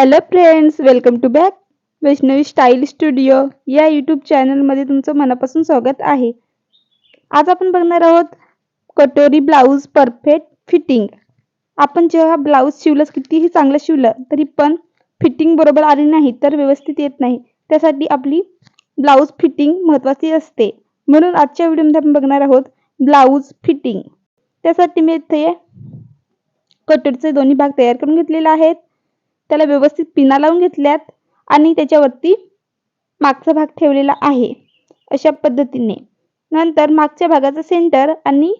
Hello friends welcome to back Vaishnavi style studio या YouTube चॅनलमध्ये तुमचं मनापासून स्वागत आहे. आज आपण बघणार आहोत कटोरी ब्लाऊज परफेक्ट फिटिंग आपण जेव्हा ब्लाऊज शिवलं कितीही चांगलं शिवलं तरी पण फिटिंग बरोबर आली नाही तर व्यवस्थित येत नाही. त्यासाठी आपली ब्लाऊज फिटिंग महत्त्वाची असते. म्हणून आजच्या व्हिडिओमध्ये आपण बघणार आहोत ब्लाऊज फिटिंग त्यासाठी मी इथे कटोरीचे दोन्ही भाग तयार करून घेतलेले आहेत. त्याला व्यवस्थित पिना लावून घेतल्यात आणि त्याच्यावरती मागचा भाग ठेवलेला आहे अशा पद्धतीने. नंतर मागच्या भागाचा सेंटर आणि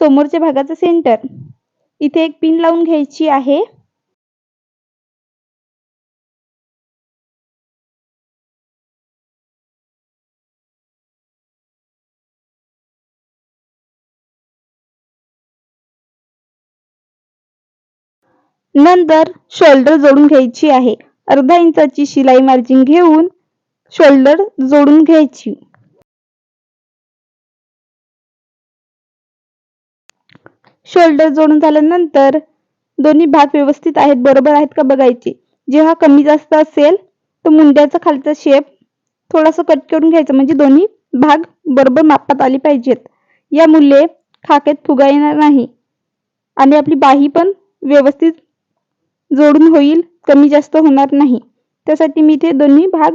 समोरच्या भागाचा सेंटर इथे एक पिन लावून घ्यायची आहे. नंतर शोल्डर जोडून घ्यायची आहे. अर्धा इंचाची शिलाई मार्जिन घेऊन शोल्डर जोडून घ्यायची. शोल्डर जोडून झाल्यानंतर दोन्ही भाग व्यवस्थित आहेत बरोबर आहेत का बघायचे. जेव्हा कमी जास्त असेल तर मुंड्याचा खालचा शेप थोडासा कट करून घ्यायचा. म्हणजे दोन्ही भाग बरोबर मापात आले पाहिजेत. यामुळे खाक्यात फुगा येणार नाही. आणि आपली बाही पण व्यवस्थित जोडून होईल कमी जास्त होणार नाही. त्यासाठी मी इथे दोन्ही भाग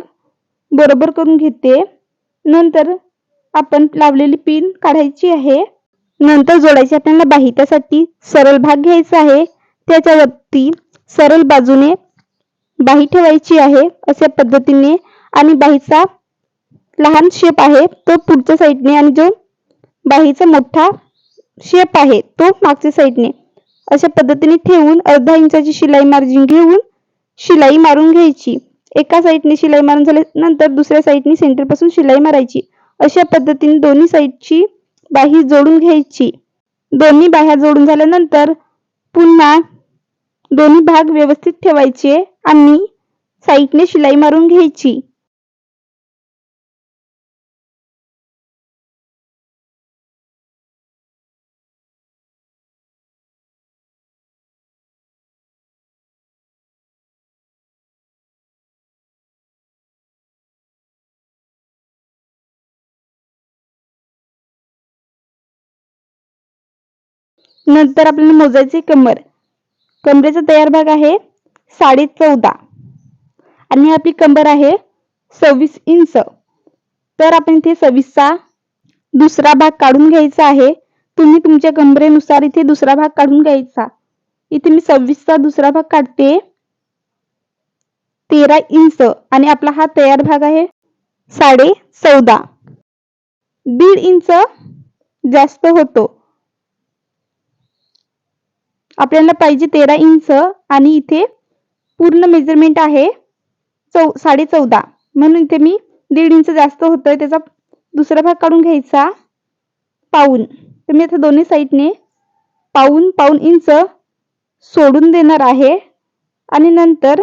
बरोबर करून घेते. नंतर आपण लावलेली पिन काढायची आहे. नंतर जोडायची आपल्याला बाही. त्यासाठी सरळ भाग घ्यायचा आहे. त्याच्यावरती सरळ बाजूने बाही ठेवायची आहे अशा पद्धतीने. आणि बाहीचा लहान शेप आहे तो पुढच्या साईडने आणि जो बाहीचा मोठा शेप आहे तो मागच्या साईडने अशा पद्धतीने ठेवून अर्धा इंचाची शिलाई मार्जिन घेऊन शिलाई मारून घ्यायची. एका साईडने शिलाई मारून झाल्यानंतर दुसऱ्या साईडने सेंटरपासून शिलाई मारायची. अशा पद्धतीने दोन्ही साईडची बाही जोडून घ्यायची. दोन्ही बाह्या जोडून झाल्यानंतर पुन्हा दोन्ही भाग व्यवस्थित ठेवायचे आणि साईडने शिलाई मारून घ्यायची. नंतर आपल्याला मोजायचे कमर. कमरेचा तयार भाग आहे साडे चौदा. आणि आपली कंबर आहे सव्वीस इंच. तर आपण इथे सव्वीसचा दुसरा भाग काढून घ्यायचा आहे. तुम्ही तुमच्या कंबरेनुसार इथे दुसरा भाग काढून घ्यायचा. इथे मी सव्वीसचा दुसरा भाग काढते. तेरा इंच. आणि आपला हा तयार भाग आहे साडे चौदा. दीड इंच जास्त होतो. आपल्याला पाहिजे तेरा इंच आणि इथे पूर्ण मेजरमेंट आहे चौ साडे चौदा. म्हणून इथे मी दीड इंच जास्त होतोय त्याचा दुसरा भाग काढून घ्यायचा. पाऊन. तर मी आता दोन्ही साईडने पाऊन पाऊन इंच सोडून देणार आहे. आणि नंतर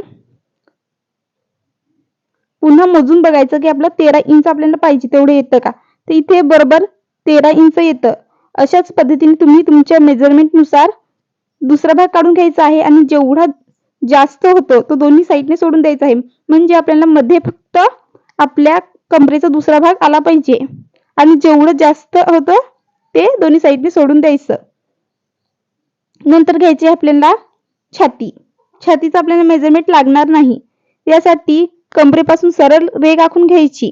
पुन्हा मोजून बघायचं की आपलं तेरा इंच आपल्याला पाहिजे तेवढं येतं का? तर इथे बरोबर तेरा इंच येतं. अशाच पद्धतीने तुम्ही तुमच्या मेजरमेंटनुसार दुसरा भाग काढून घ्यायचा आहे आणि जेवढा जास्त होतो तो दोन्ही साईडने सोडून द्यायचा आहे. म्हणजे आपल्याला मध्ये फक्त आपल्या कमरेचा दुसरा भाग आला पाहिजे. आणि जेवढं जास्त होतं ते दोन्ही साईडने सोडून द्यायचं. नंतर घ्यायचे आपल्याला छाती. छातीचं आपल्याला मेजरमेंट लागणार नाही. यासाठी कमरेपासून सरळ रेग आखून घ्यायची.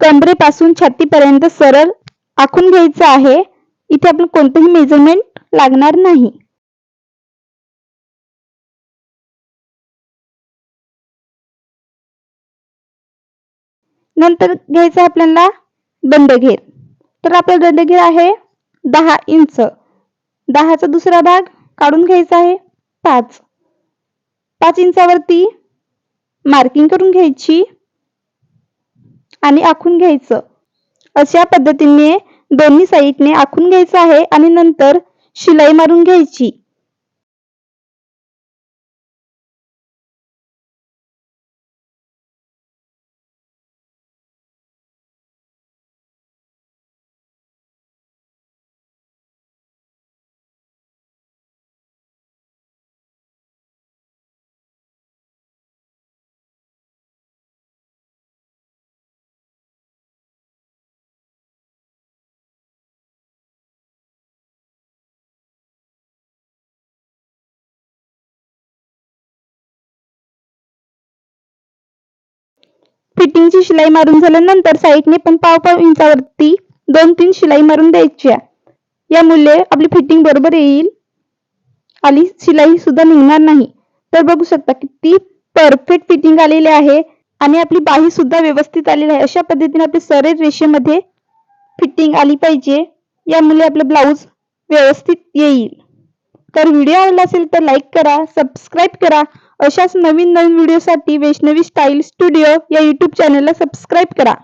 कमरेपासून छातीपर्यंत सरळ आखून घ्यायचं आहे. इथे आपण कोणतंही मेजरमेंट लागणार नाही. नंतर घ्यायचं आपल्याला दंडघेर. तर आपला दंडघेर आहे दहा इंच. दहाचा दुसरा भाग काढून घ्यायचा आहे पाच. पाच इंचावरती मार्किंग करून घ्यायची आणि आखून घ्यायचं. अशा पद्धतीने दोन्ही साईडने आखून घ्यायचं आहे आणि नंतर शिलाई मारून घ्यायची. फिटिंगची शिलाई मारून झाल्यानंतर साईडने पण पाव पाव इंचावरती दोन तीन शिलाई मारून द्यायच्या. यामुळे आपली फिटिंग बरोबर येईल. आणि शिलाई सुद्धा निघणार नाही. तर बघू शकता किती परफेक्ट फिटिंग आलेली आहे आणि आपली बाही सुद्धा व्यवस्थित आलेली आहे. अशा पद्धतीने आपली सरळ रेषेमध्ये फिटिंग आली पाहिजे. यामुळे आपलं ब्लाऊज व्यवस्थित येईल. तर व्हिडिओ आवडला असेल तर लाईक करा सबस्क्राईब करा. अशाच नवीन नवीन व्हिडिओसाठी वैष्णवी स्टाईल स्टुडिओ या यूट्यूब चॅनलला सबस्क्राईब करा.